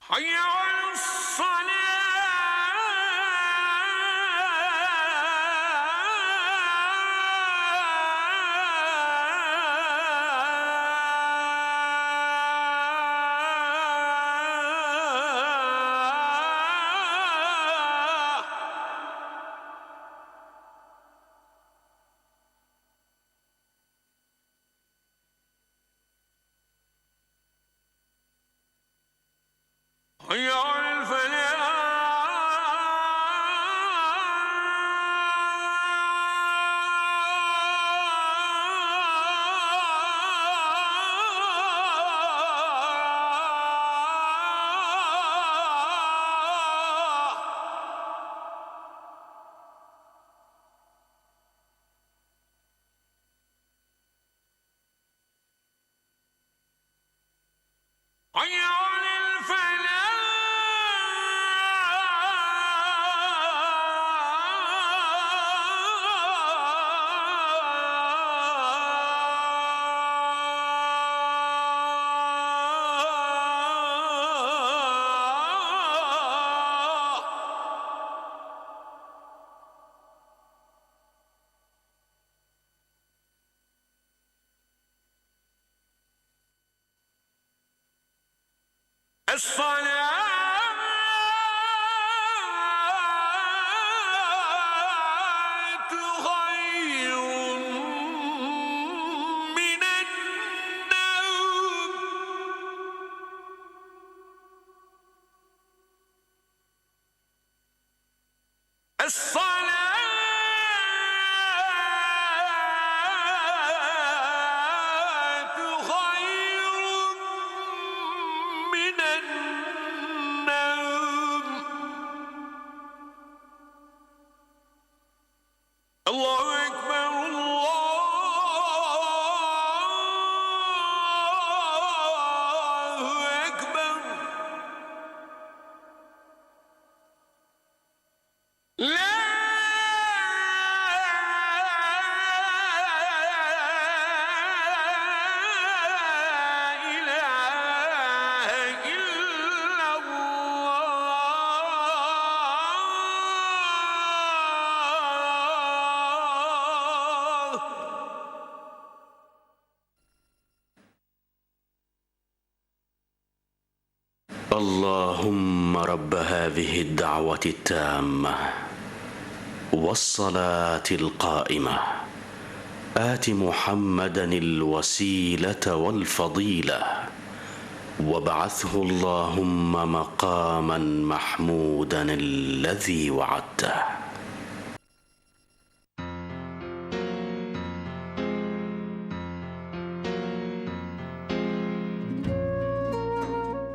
حي على الصلاة الصلاة اللهم رب هذه الدعوة التامة والصلاة القائمة. آت محمدا الوسيلة والفضيلة. وابعثه اللهم مقاما محمودا الذي وعدته.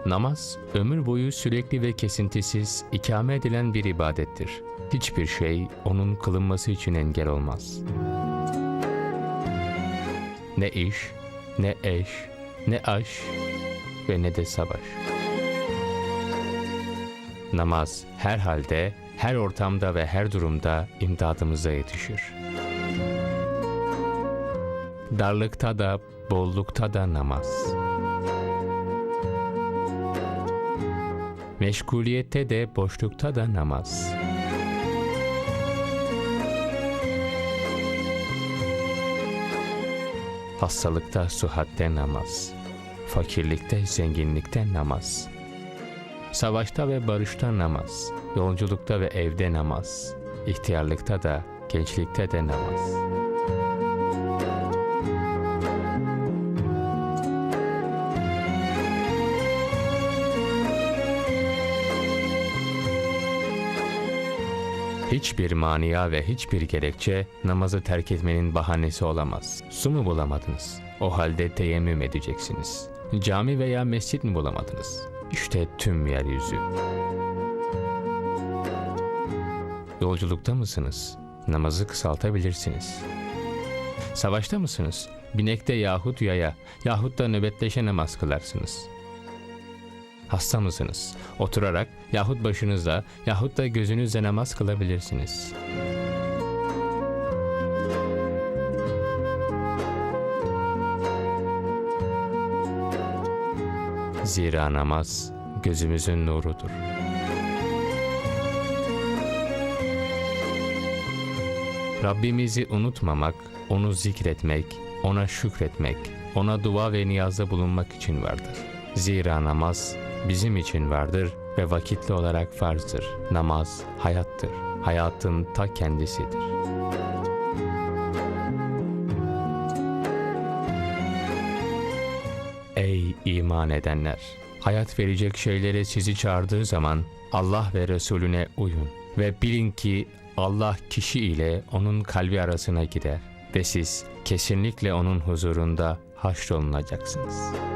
Namaz, ömür boyu sürekli ve kesintisiz ikame edilen bir ibadettir. Hiçbir şey onun kılınması için engel olmaz. Ne iş, ne eş, ne aş ve ne de savaş. Namaz her halde, her ortamda ve her durumda imdadımıza yetişir. Darlıkta da, bollukta da namaz. Meşguliyette de boşlukta da namaz. Hastalıkta suhatte namaz. Fakirlikte zenginlikte namaz. Savaşta ve barışta namaz. Yolculukta ve evde namaz. İhtiyarlıkta da gençlikte de namaz. Hiçbir mania ve hiçbir gerekçe namazı terk etmenin bahanesi olamaz. Su mu bulamadınız? O halde teyemmüm edeceksiniz. Cami veya mescit mi bulamadınız? İşte tüm yeryüzü. Yolculukta mısınız? Namazı kısaltabilirsiniz. Savaşta mısınız? Binekte yahut yaya yahut da nöbetleşe namaz kılarsınız.'' Hasta mısınız? Oturarak yahut başınızda yahut da gözünüzle namaz kılabilirsiniz. Zira namaz gözümüzün nurudur. Rabbimizi unutmamak, onu zikretmek, ona şükretmek, ona dua ve niyazda bulunmak için vardır. Zira namaz bizim için vardır ve vakitli olarak farzdır. Namaz hayattır. Hayatın ta kendisidir. Ey iman edenler! Hayat verecek şeylere sizi çağırdığı zaman Allah ve Resulüne uyun ve bilin ki Allah kişi ile onun kalbi arasına gider ve siz kesinlikle onun huzurunda haşrolunacaksınız.''